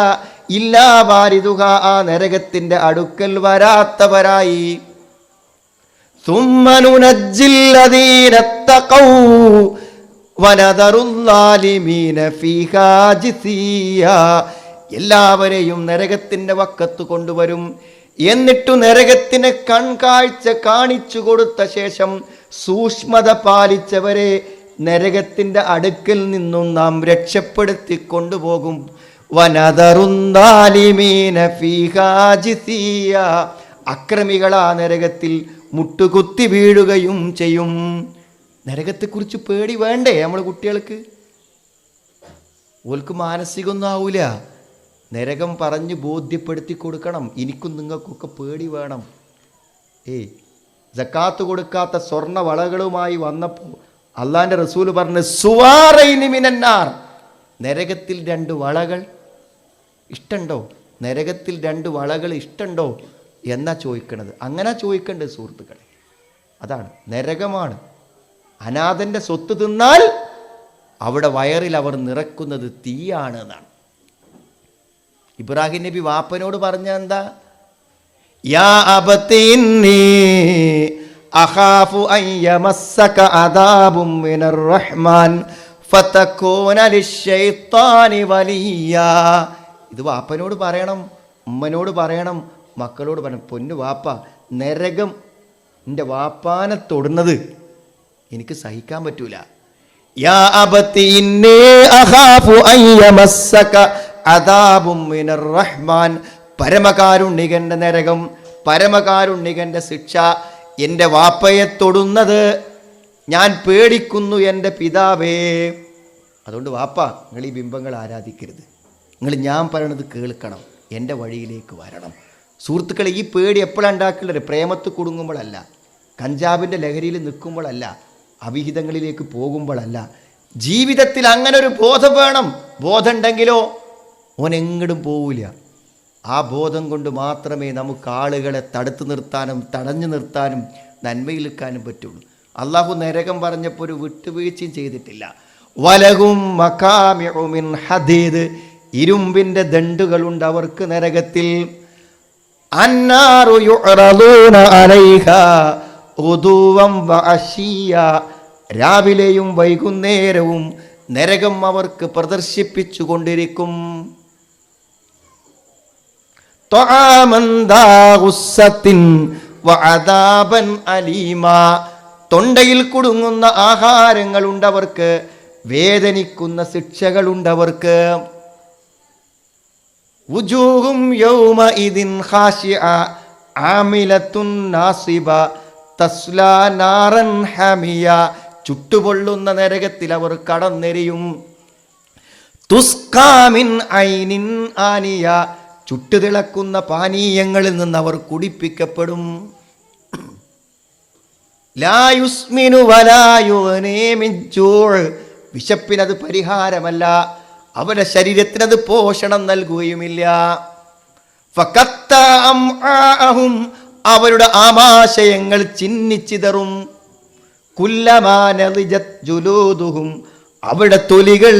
ഇല്ലാ വാരിതുക ആ നരകത്തിന്റെ അടുക്കൽ വരാത്തവരായി ثم ننجي الذين اتقوا എല്ലാവരെയും നരകത്തിന്റെ വക്കത്ത് കൊണ്ടുവരും. എന്നിട്ടു നരകത്തിന് കൺകാഴ്ച കാണിച്ചു കൊടുത്ത ശേഷം സൂക്ഷ്മത പാലിച്ചവരെ നരകത്തിന്റെ അടുക്കിൽ നിന്നും നാം രക്ഷപ്പെടുത്തി കൊണ്ടുപോകും. ഫീഹാജിസിയ അക്രമികളാ നരകത്തിൽ മുട്ടുകുത്തി വീഴുകയും ചെയ്യും. നരകത്തെക്കുറിച്ച് പേടി വേണ്ടേ നമ്മൾ കുട്ടികൾക്ക്? ഓൽക്ക് മാനസികമൊന്നും ആവില്ല നരകം പറഞ്ഞ് ബോധ്യപ്പെടുത്തി കൊടുക്കണം. എനിക്കും നിങ്ങൾക്കൊക്കെ പേടി വേണം. ഏ ജക്കാത്ത് കൊടുക്കാത്ത സ്വർണ വളകളുമായി വന്നപ്പോൾ അള്ളാന്റെ റസൂൽ പറഞ്ഞ് സുവാറൈനിമിനാർ നരകത്തിൽ രണ്ട് വളകൾ ഇഷ്ടണ്ടോ? നരകത്തിൽ രണ്ട് വളകൾ ഇഷ്ടണ്ടോ? എന്നാ ചോദിക്കണത്. അങ്ങനെ ചോദിക്കേണ്ടത് സുഹൃത്തുക്കളെ. അതാണ്. നരകമാണ്. അനാഥന്റെ സ്വത്ത് തിന്നാൽ അവിടെ വയറിൽ അവർ നിറക്കുന്നത് തീയാണ് എന്നാണ്. ഇബ്രാഹിം നബി വാപ്പനോട് പറഞ്ഞ എന്താ? യാ അബത്തി ഇന്നി അഖാഫു അയ്യമസ്സക യമസ്സക അദാബും മിനർ റഹ്മാൻ ഫതകൂന ലിശ്ശൈത്താനി വലിയ. ഇത് വാപ്പനോട് പറയണം ഉമ്മനോട് പറയണം മക്കളോട് പറയണം. പൊന്നു വാപ്പ നരകം എന്റെ വാപ്പാനെ തൊടുന്നത് എനിക്ക് സഹിക്കാൻ പറ്റൂല. പരമകാരുണ്ണികന്റെ നരകം പരമകാരുണ്ണികന്റെ ശിക്ഷ എന്റെ വാപ്പയെ തൊടുന്നത് ഞാൻ പേടിക്കുന്നു എന്റെ പിതാവേ. അതുകൊണ്ട് വാപ്പ നിങ്ങൾ ഈ ബിംബങ്ങൾ ആരാധിക്കരുത്. നിങ്ങൾ ഞാൻ പറയണത് കേൾക്കണം എന്റെ വഴിയിലേക്ക് വരണം. സുഹൃത്തുക്കളെ ഈ പേടി എപ്പോഴാണ് ഉണ്ടാക്കുള്ളത് പ്രേമത്ത് കുടുങ്ങുമ്പോഴല്ല കഞ്ചാവിന്റെ ലഹരിയിൽ നിൽക്കുമ്പോഴല്ല അവിഹിതങ്ങളിലേക്ക് പോകുമ്പോഴല്ല. ജീവിതത്തിൽ അങ്ങനെ ഒരു ബോധം വേണം. ബോധം ഉണ്ടെങ്കിലോ ഓൻ എങ്ങടും പോവില്ല ആ ബോധം കൊണ്ട് മാത്രമേ നമുക്ക് ആളുകളെ തടുത്തു നിർത്താനും തടഞ്ഞു നിർത്താനും നന്മയിൽ നിൽക്കാനും പറ്റുള്ളൂ. അള്ളാഹു നരകം പറഞ്ഞപ്പോൾ ഒരു വിട്ടുവീഴ്ചയും ചെയ്തിട്ടില്ല. വലകും മക്കാമിൻ ഹദീദ്. ഇരുമ്പിന്റെ ദണ്ടുകളുണ്ട് അവർക്ക് നരകത്തിൽ. അന്നാറു അലൈഹ. ഉദുവം വഅശിയ. രാവിലെയും വൈകുന്നേരവും നരകം അവർക്ക് പ്രദർശിപ്പിച്ചു കൊണ്ടിരിക്കും അലീമ. തൊണ്ടയിൽ കുടുങ്ങുന്ന ആഹാരങ്ങളുണ്ടവർക്ക് വേദനിക്കുന്ന ശിക്ഷകളുണ്ടവർക്ക് ും. യൗമ ഇതിൻ ഖാശിഅ ആമിലത്തുൻ നാസിബ. തസ്ലാ ഹാമിയ. ചുട്ടുപൊള്ളുന്ന നരകത്തിൽ അവർ കടന്നെരിയും. തുസ്കാമിൻ ഐനിൻ ആനിയ. ചുട്ടുതിളക്കുന്ന പാനീയങ്ങളിൽ നിന്ന് അവർ കുടിപ്പിക്കപ്പെടും. ലായുസ്മിനു വലായുനേമിച്ചോൾ വിശപ്പിനത് പരിഹാരമല്ല. അവരുടെ ശരീരത്തിനത് പോഷണം നൽകുകയുമില്ല. അവരുടെ ആമാശയങ്ങൾ ചിന്നിച്ചിതറും. കുല്ലമാനലിജത് അവിടെ തൊലികൾ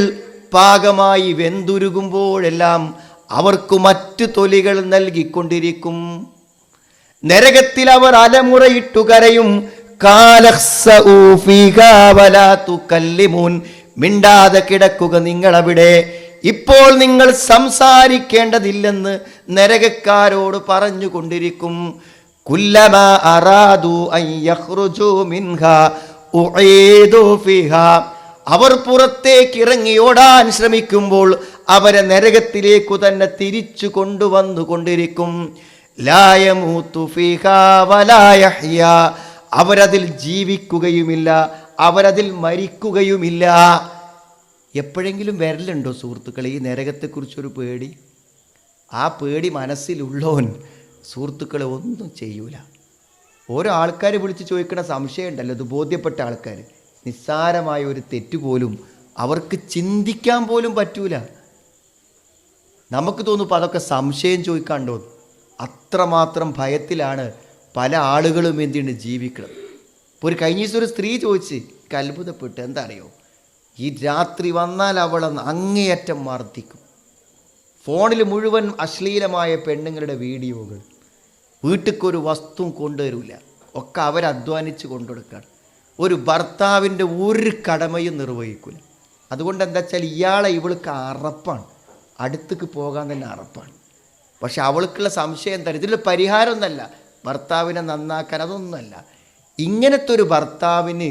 പാകമായി വെന്തുരുകുമ്പോഴെല്ലാം അവർക്ക് മറ്റു തൊലികൾ നൽകിക്കൊണ്ടിരിക്കും. നരകത്തിൽ അവർ അലമുറയിട്ടു കരയും. മിണ്ടാതെ കിടക്കുക നിങ്ങളവിടെ. ഇപ്പോൾ നിങ്ങൾ സംസാരിക്കേണ്ടതില്ലെന്ന് നരകക്കാരോട് പറഞ്ഞുകൊണ്ടിരിക്കും. അറാദു ഉഈദു ഫിഹാ. അവർ പുറത്തേക്ക് ഇറങ്ങി ഓടാൻ ശ്രമിക്കുമ്പോൾ അവരെ നരകത്തിലേക്കു തന്നെ തിരിച്ചു കൊണ്ടുവന്നു കൊണ്ടിരിക്കും. അവരതിൽ ജീവിക്കുകയുമില്ല അവരതിൽ മരിക്കുകയുമില്ല. എപ്പോഴെങ്കിലും വരലുണ്ടോ സുഹൃത്തുക്കളെ? ഈ നരകത്തെക്കുറിച്ചൊരു പേടി? ആ പേടി മനസ്സിലുള്ളവൻ സുഹൃത്തുക്കളെ ഒന്നും ചെയ്യൂല. ഓരോ ആൾക്കാർ വിളിച്ച് ചോദിക്കുന്ന സംശയം ഇത് ബോധ്യപ്പെട്ട ആൾക്കാർ നിസ്സാരമായ ഒരു തെറ്റ് പോലും അവർക്ക് ചിന്തിക്കാൻ പോലും പറ്റൂല. നമുക്ക് തോന്നും അതൊക്കെ സംശയം ചോദിക്കാണ്ടോ? അത്രമാത്രം ഭയത്തിലാണ് പല ആളുകളും എന്തിന് ജീവിക്കണം ഇപ്പോൾ ഒരു കഴിഞ്ഞ ദിവസം ഒരു സ്ത്രീ ചോദിച്ച് എനിക്ക് അത്ഭുതപ്പെട്ട് എന്താ അറിയോ ഈ രാത്രി വന്നാൽ അവളെ അങ്ങേയറ്റം മർദ്ദിക്കും. ഫോണിൽ മുഴുവൻ അശ്ലീലമായ പെണ്ണുങ്ങളുടെ വീഡിയോകൾ. വീട്ടിക്കൊരു വസ്തു കൊണ്ടുവരില്ല ഒക്കെ അവരധ്വാനിച്ച് കൊണ്ടുകൊടുക്കുകയാണ്. ഒരു ഭർത്താവിന്റെ ഒരു കടമയും നിർവഹിക്കില്ല അതുകൊണ്ട് എന്താ വെച്ചാൽ ഇയാളെ ഇവൾക്ക് അറപ്പാണ്. അടുത്തേക്ക് പോകാൻ തന്നെ അറപ്പാണ്. പക്ഷെ അവൾക്കുള്ള സംശയം എന്താ ഇതിൽ പരിഹാരമൊന്നല്ല ഭർത്താവിനെ നന്നാക്കാൻ അതൊന്നുമല്ല. ഇങ്ങനത്തെ ഒരു ഭർത്താവിന്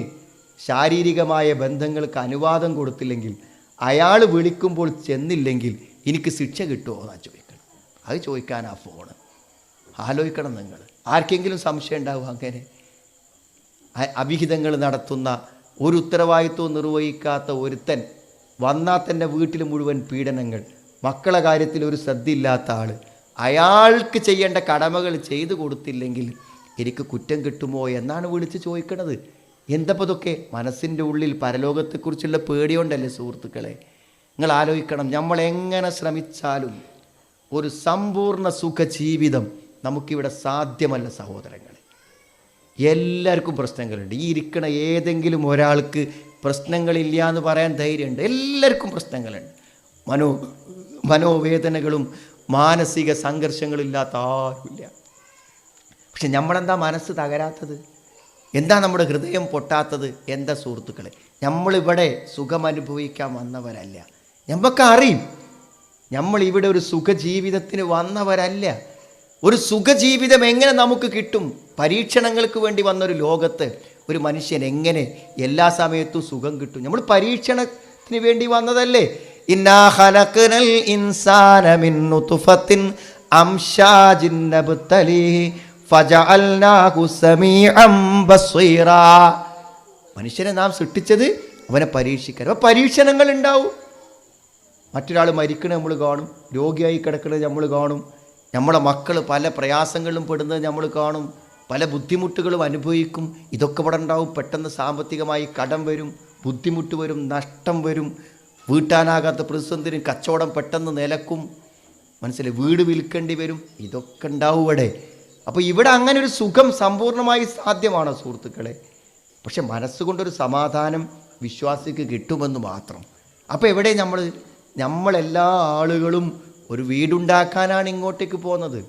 ശാരീരികമായ ബന്ധങ്ങൾക്ക് അനുവാദം കൊടുത്തില്ലെങ്കിൽ അയാൾ വിളിക്കുമ്പോൾ ചെന്നില്ലെങ്കിൽ എനിക്ക് ശിക്ഷ കിട്ടുമോ എന്നാണ് ചോദിക്കണം. അത് ചോദിക്കാനാ ഫോണ്. ആലോചിക്കണം നിങ്ങൾ. ആർക്കെങ്കിലും സംശയം ഉണ്ടാവും അങ്ങനെ? അവിഹിതങ്ങൾ നടത്തുന്ന ഒരു ഉത്തരവാദിത്വം നിർവഹിക്കാത്ത ഒരുത്തൻ വന്നാൽ തന്നെ വീട്ടിൽ മുഴുവൻ പീഡനങ്ങൾ മക്കളെ കാര്യത്തിൽ ഒരു ശ്രദ്ധയില്ലാത്ത ആൾ അയാൾക്ക് ചെയ്യേണ്ട കടമകൾ ചെയ്തു കൊടുത്തില്ലെങ്കിൽ എനിക്ക് കുറ്റം കിട്ടുമോ എന്നാണ് വിളിച്ച് ചോദിക്കണത്. എന്തപ്പോൾ ഇതൊക്കെ മനസ്സിന്റെ ഉള്ളിൽ പരലോകത്തെക്കുറിച്ചുള്ള പേടിയുണ്ടല്ലേ സുഹൃത്തുക്കളെ? നിങ്ങൾ ആലോചിക്കണം നമ്മൾ എങ്ങനെ ശ്രമിച്ചാലും ഒരു സമ്പൂർണ സുഖജീവിതം നമുക്കിവിടെ സാധ്യമല്ല സഹോദരങ്ങളെ. എല്ലാവർക്കും പ്രശ്നങ്ങളുണ്ട്. ഈ ഇരിക്കണ ഏതെങ്കിലും ഒരാൾക്ക് പ്രശ്നങ്ങളില്ല എന്ന് പറയാൻ ധൈര്യമുണ്ട്. എല്ലാവർക്കും പ്രശ്നങ്ങളുണ്ട്. മനോ മനോവേദനകളും മാനസിക സംഘർഷങ്ങളില്ലാത്ത ആരുമില്ല. പക്ഷെ നമ്മളെന്താ മനസ്സ് തകരാത്തത്? എന്താ നമ്മുടെ ഹൃദയം പൊട്ടാത്തത്? എന്താ സുഹൃത്തുക്കളെ? നമ്മളിവിടെ സുഖമനുഭവിക്കാൻ വന്നവരല്ല. നമുക്കറിയും നമ്മളിവിടെ ഒരു സുഖജീവിതത്തിന് വന്നവരല്ല. ഒരു സുഖജീവിതം എങ്ങനെ നമുക്ക് കിട്ടും? പരീക്ഷണങ്ങൾക്ക് വേണ്ടി വന്നൊരു ലോകത്ത് ഒരു മനുഷ്യൻ എങ്ങനെ എല്ലാ സമയത്തും സുഖം കിട്ടും? നമ്മൾ പരീക്ഷണത്തിന് വേണ്ടി വന്നതല്ലേ? മനുഷ്യനെ നാം സൃഷ്ടിച്ചത് അവനെ പരീക്ഷിക്കാൻ. അപ്പോൾ പരീക്ഷണങ്ങൾ ഉണ്ടാവും. മറ്റൊരാൾ മരിക്കണത് നമ്മൾ കാണും. രോഗിയായി കിടക്കുന്നത് നമ്മൾ കാണും. നമ്മളെ മക്കൾ പല പ്രയാസങ്ങളും പെടുന്നത് നമ്മൾ കാണും. പല ബുദ്ധിമുട്ടുകളും അനുഭവിക്കും. ഇതൊക്കെ ഇവിടെ ഉണ്ടാവും. പെട്ടെന്ന് സാമ്പത്തികമായി കടം വരും. ബുദ്ധിമുട്ട് വരും. നഷ്ടം വരും. വീട്ടാനാകാത്ത പ്രതിസന്ധിനും കച്ചവടം പെട്ടെന്ന് നിലക്കും. മനസ്സിലായി വീട് വിൽക്കേണ്ടി വരും. ഇതൊക്കെ ഉണ്ടാവും ഇവിടെ. അപ്പോൾ ഇവിടെ അങ്ങനെ ഒരു സുഖം സമ്പൂർണമായി സാധ്യമാണ് സുഹൃത്തുക്കളെ. പക്ഷെ മനസ്സുകൊണ്ടൊരു സമാധാനം വിശ്വാസിക്ക് കിട്ടുമെന്ന് മാത്രം. അപ്പോൾ എവിടെ നമ്മൾ നമ്മളെല്ലാ ആളുകളും ഒരു വീടുണ്ടാക്കാനാണ് ഇങ്ങോട്ടേക്ക് പോകുന്നത്.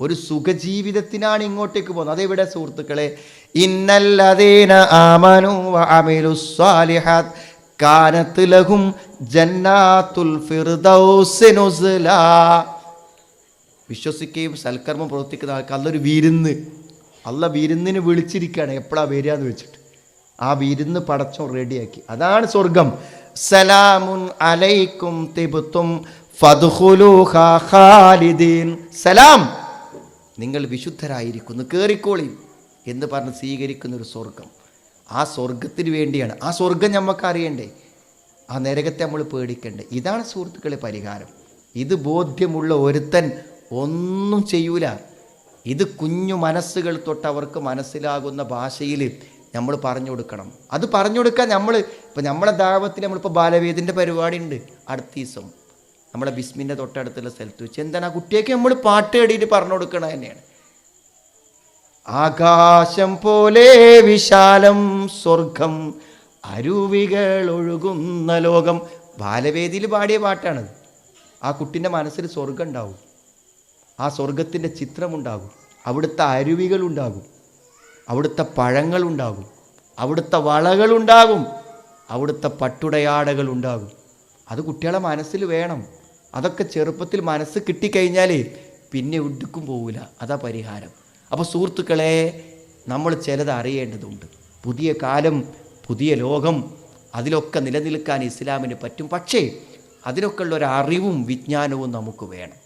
ഒരു സുഖജീവിതത്തിനാണ് ഇങ്ങോട്ടേക്ക് പോകുന്നത്. അതെവിടെ സുഹൃത്തുക്കളെ? ഇന്നല്ലതേന ആമനു കാനത്ത് ലഹും ജന്നാത്തുൽ വിശ്വസിക്കുകയും സൽക്കർമ്മം പ്രവർത്തിക്കുന്ന ആൾക്ക് അല്ലൊരു വിരുന്ന്. അല്ല വിരുന്നിന് വിളിച്ചിരിക്കുകയാണ് എപ്പോഴാ വരിക എന്ന് വെച്ചിട്ട്. ആ വിരുന്ന് പടച്ചോ റെഡിയാക്കി അതാണ് സ്വർഗം സലാമുൻ അലൈക്കും തിബുത്തും സലാം. നിങ്ങൾ വിശുദ്ധരായിരിക്കുന്നു. കയറിക്കോളി എന്ന് പറഞ്ഞ് സ്വീകരിക്കുന്ന ഒരു സ്വർഗം ആ സ്വർഗത്തിന് വേണ്ടിയാണ്. ആ സ്വർഗം നമുക്ക് അറിയണ്ടേ ആ നരകത്തെ നമ്മൾ പേടിക്കണ്ടേ? ഇതാണ് സുഹൃത്തുക്കളെ പരിഹാരം. ഇത് ബോധ്യമുള്ള ഒരുത്തൻ ഒന്നും ചെയ്യൂല. ഇത് കുഞ്ഞു മനസ്സുകൾ തൊട്ട് അവർക്ക് മനസ്സിലാകുന്ന ഭാഷയിൽ നമ്മൾ പറഞ്ഞു കൊടുക്കണം. അത് പറഞ്ഞു കൊടുക്കാൻ നമ്മൾ ഇപ്പം നമ്മളെ ദാവത്തിൽ നമ്മളിപ്പോൾ ബാലവേദിന്റെ പരിപാടി ഉണ്ട് അടുത്ത ദിവസം. നമ്മളെ ബിസ്മിന്റെ തൊട്ടടുത്തുള്ള സ്ഥലത്ത് വെച്ച് എന്താണ് ആ കുട്ടിയൊക്കെ നമ്മൾ പാട്ട് കേടിയിട്ട് പറഞ്ഞു കൊടുക്കണ തന്നെയാണ്. ആകാശം പോലെ വിശാലം സ്വർഗം അരുവികൾ ഒഴുകുന്ന ലോകം. ബാലവേദിയിൽ പാടിയ പാട്ടാണത്. ആ കുട്ടിന്റെ മനസ്സിൽ സ്വർഗം ഉണ്ടാവും. ആ സ്വർഗത്തിന്റെ ചിത്രമുണ്ടാകും. അവിടുത്തെ അരുവികളുണ്ടാകും അവിടുത്തെ പഴങ്ങളുണ്ടാകും അവിടുത്തെ വളകളുണ്ടാകും അവിടുത്തെ പട്ടുടയാടകൾ ഉണ്ടാകും. അത് കുട്ടികളെ മനസ്സിൽ വേണം. അതൊക്കെ ചെറുപ്പത്തിൽ മനസ്സ് കിട്ടിക്കഴിഞ്ഞാൽ പിന്നെ ഉടുക്കും പോവില്ല അതാ പരിഹാരം. അപ്പോൾ സുഹൃത്തുക്കളെ നമ്മൾ ചിലത് അറിയേണ്ടതുണ്ട്. പുതിയ കാലം പുതിയ ലോകം അതിലൊക്കെ നിലനിൽക്കാൻ ഇസ്ലാമിന് പറ്റും. പക്ഷേ അതിനൊക്കെ ഉള്ള ഒരു അറിവും വിജ്ഞാനവും നമുക്ക് വേണം.